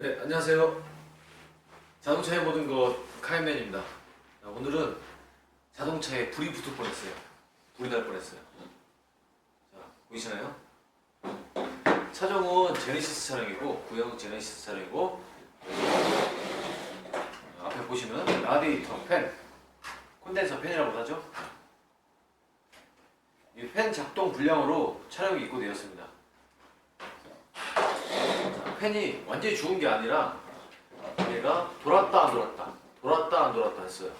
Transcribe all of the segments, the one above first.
네, 안녕하세요. 자동차의 모든 것 카이맨입니다. 자, 오늘은 자동차에 불이 붙을 뻔했어요. 불이 날 뻔했어요. 자, 보이시나요? 차종은 제네시스 차량이고 구형 제네시스 차량이고 어, 앞에 보시면 라디에이터 팬, 콘덴서 팬이라고 하죠. 이 팬 작동 불량으로 차량이 입고되었습니다. 자, 팬이 완전히 죽은 게 아니라 얘가 돌았다 안 돌았다 돌았다 안 돌았다 했어요.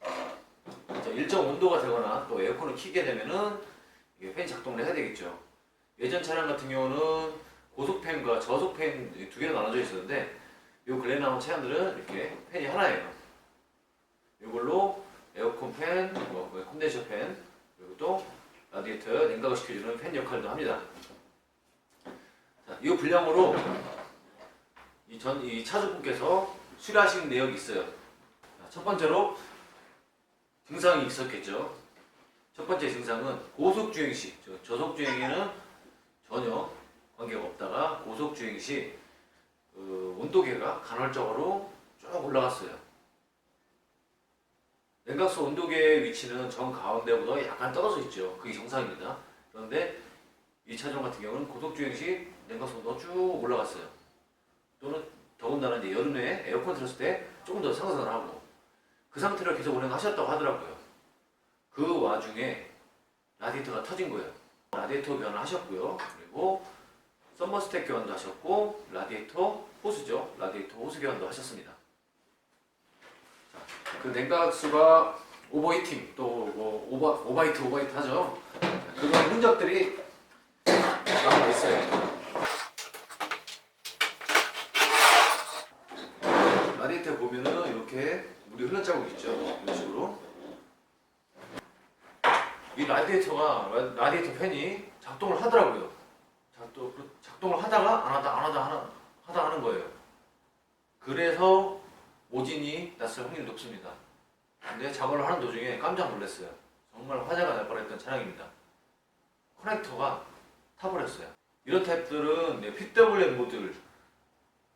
자, 일정 온도가 되거나 또 에어컨을 키게 되면은 이게 팬 작동을 해야 되겠죠. 예전 차량 같은 경우는 고속팬과 저속팬 두 개로 나눠져 있었는데 요 근래 나온 차량들은 이렇게 팬이 하나예요. 이걸로 에어컨 팬, 뭐, 뭐 컨덴서 팬 그리고 또 라디에이터 냉각을 시켜주는 팬 역할도 합니다 자, 이 분량으로 이 전 이 차주분께서 수리하신 내역이 있어요. 자, 첫 번째로 증상이 있었겠죠. 첫 번째 증상은 고속 주행 시, 저- 저속 주행에는 전혀 관계가 없다가 고속 주행 시 그, 온도계가 간헐적으로 쭉 올라갔어요. 냉각수 온도계의 위치는 정 가운데보다 약간 떨어져 있죠. 그게 정상입니다. 그런데 이 차종 같은 경우는 고속 주행 시 냉각수 온도가 쭉 올라갔어요. 또는 더군다나 이제 여름에 에어컨 틀었을 때 조금 더 상승을 하고 그 상태로 계속 운행하셨다고 하더라고요. 그 와중에 라디에이터가 터진 거예요. 라디에이터 교환을 하셨고요. 그리고 썸머스택 교환도 하셨고 라디에이터 호스죠. 라디에이터 호스 교환도 하셨습니다. 자, 그 냉각수가 오버히팅 또 뭐 오버 오버히트 오버히트 하죠. 자, 그런 흔적들이 남아 있어요. 라디에이터 보면은 이렇게 물이 흘러자국 있죠. 이런 식으로. 이 라디에이터가 라- 라디에이터 팬이 작동을 하더라고요. 작동 작동을 하다가 안 하다 안 하다 하나, 하다 하는 거예요. 그래서 오진이 났을 확률이 높습니다. 근데 작업을 하는 도중에 깜짝 놀랐어요. 정말 화재가 날 뻔했던 차량입니다. 커넥터가 타버렸어요. 이런 타입들은 네, PWM 모듈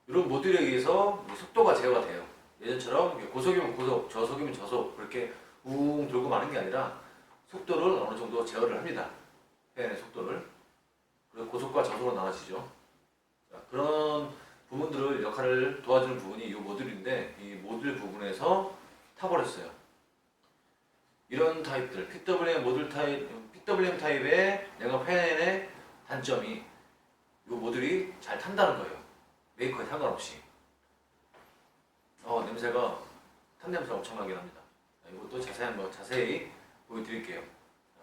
이런 모듈에 의해서 뭐 속도가 제어가 돼요. 예전처럼 고속이면 고속, 저속이면 저속 그렇게 웅 돌고 마는 게 아니라 속도를 어느 정도 제어를 합니다. 팬의 속도를. 그리고 고속과 저속으로 나눠지죠. 자, 그런 부분들을 역할을 도와주는 부분이 이 모듈인데 이 모듈 부분에서 타버렸어요. 이런 타입들, PWM 모듈 타입, PWM 타입의 내가 팬의 단점이 이 모듈이 잘 탄다는 거예요. 메이커에 상관없이. 어 냄새가 탄 냄새가 엄청나게 납니다. 자, 이것도 자세히 한번 자세히 보여드릴게요. 자,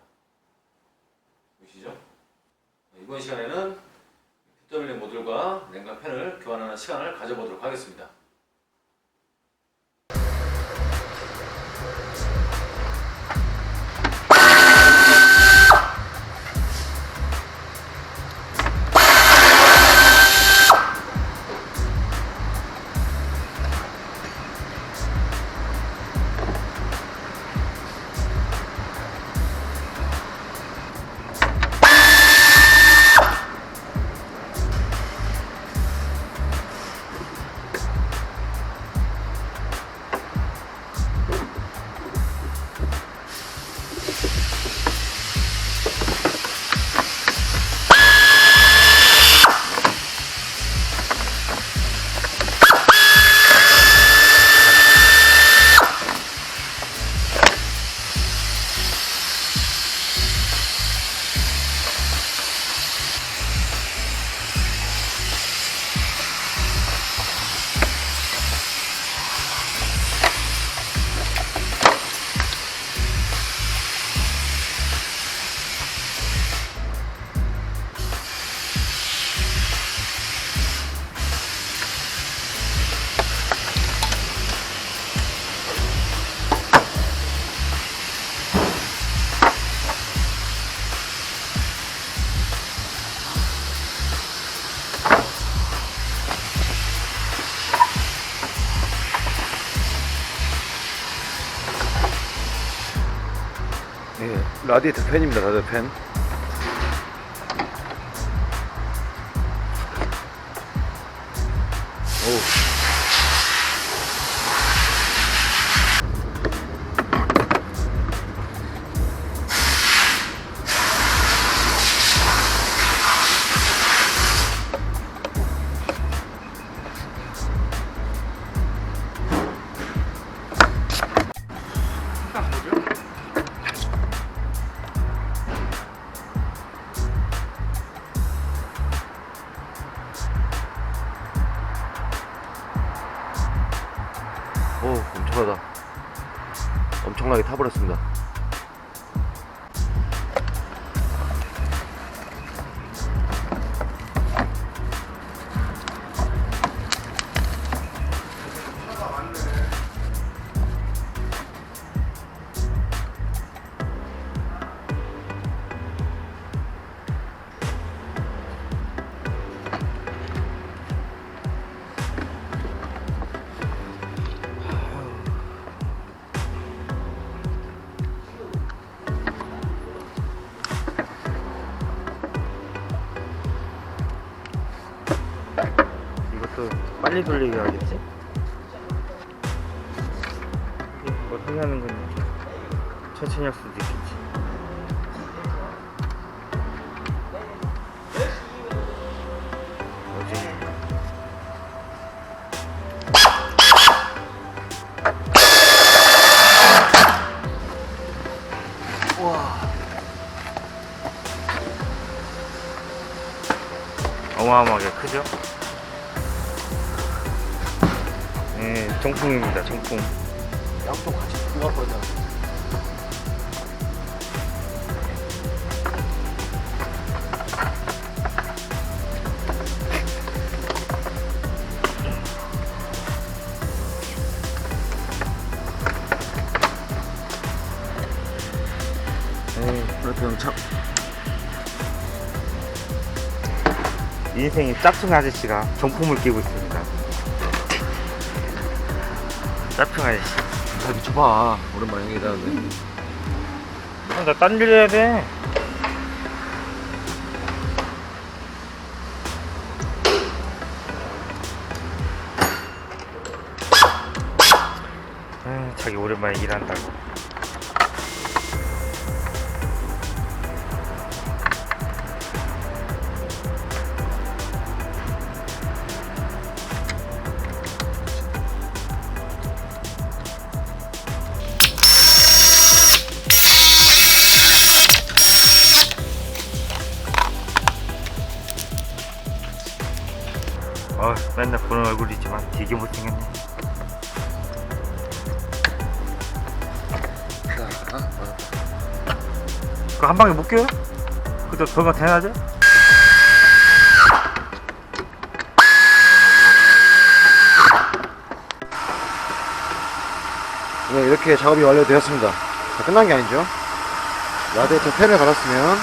보이시죠? 자, 이번 시간에는 PWM 모듈과 냉각 팬을 교환하는 시간을 가져보도록 하겠습니다. 예, 라디에이터 팬입니다, 라디에이터 팬. 오, 엄청나다. 엄청나게 타버렸습니다. 빨리 돌리게 하겠지? 뭐 어떻게 하는 건지 천천히 할 수도 있겠지 뭐지? 어마어마하게 크죠? 네, 정품입니다, 정품. 양쪽 같이 들어갈 뻔했잖아. 에이, 그렇게. 인생의 짝퉁 아저씨가 정품을 끼고 있습니다. 짝퉁 아저씨. 잘 비춰봐. 오랜만에 얘기하는데. 아, 나딴일 해야 돼. 아, 자기 오랜만에 일한다고. 얼굴이지만 되게 못생겼네. 그거 한 방에 못 껴요? 그저 그거 대낮에? 네, 이렇게 작업이 완료되었습니다. 자, 끝난 게 아니죠. 라디에이터 팬을 갈았으면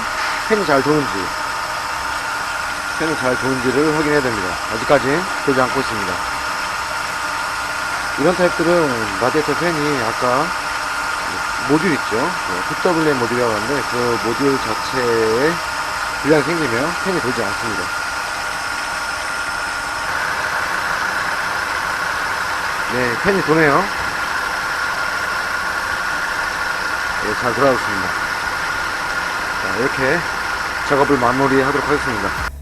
팬이 잘 도는지, 팬이 잘 도는지를 확인해야 됩니다. 아직까지 되지 않고 있습니다. 이런 타입들은 라디에이터 팬이 아까 모듈 있죠. 네, FWM 모듈이라고 하는데 그 모듈 자체에 불량이 생기면 팬이 돌지 않습니다. 네, 팬이 도네요. 예, 잘 돌아가고 있습니다. 자, 이렇게 작업을 마무리하도록 하겠습니다.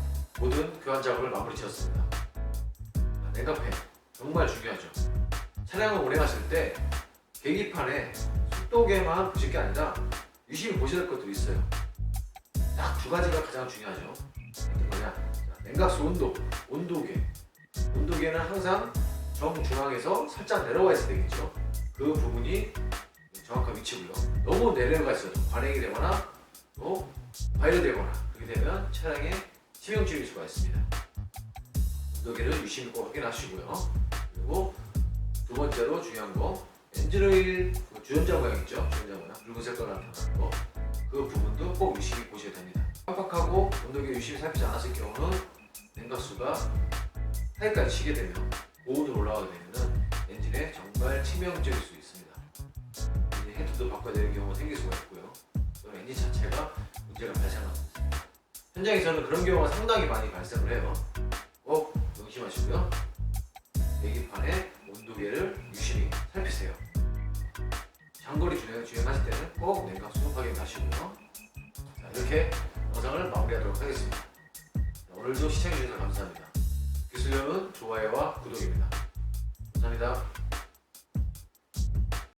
마무리 지었습니다. 아, 냉각팬 정말 중요하죠. 차량을 운행하실 때 계기판에 속도계만 보실 게 아니라 유심히 될 것도 있어요. 딱 두 가지가 가장 중요하죠. 어떤 거냐? 자, 냉각수 온도, 온도계. 온도계는 항상 정중앙에서 살짝 내려와 있어야 되겠죠. 그 부분이 정확한 위치고요. 너무 내려가 있어도 관행이 되거나 또 발열되거나 그렇게 되면 차량에 치명적일 수가 있습니다. 온도계를 유심히 꼭 확인하시고요. 그리고 두 번째로 중요한 거 엔진오일 그 주전자 모양 있죠? 주전자 모양 붉은 색깔 나타나는 거. 그 부분도 꼭 유심히 보셔야 됩니다. 깜빡하고 온도계 유심히 살피지 않았을 경우는 냉각수가 하이까지 치게 되면 고온으로 올라가게 되면 엔진에 정말 치명적일 수 있습니다. 헤드도 바꿔야 되는 경우가 생길 수가 있고요. 또는 엔진 자체가 문제가 발생합니다. 현장에서는 그런 경우가 상당히 많이 발생을 해요. 꼭 명심하시고요. 계기판의 온도계를 유심히 살피세요. 장거리 주행, 주행하실 때는 꼭 냉각수 확인하시고요. 자, 이렇게 영상을 마무리하도록 하겠습니다.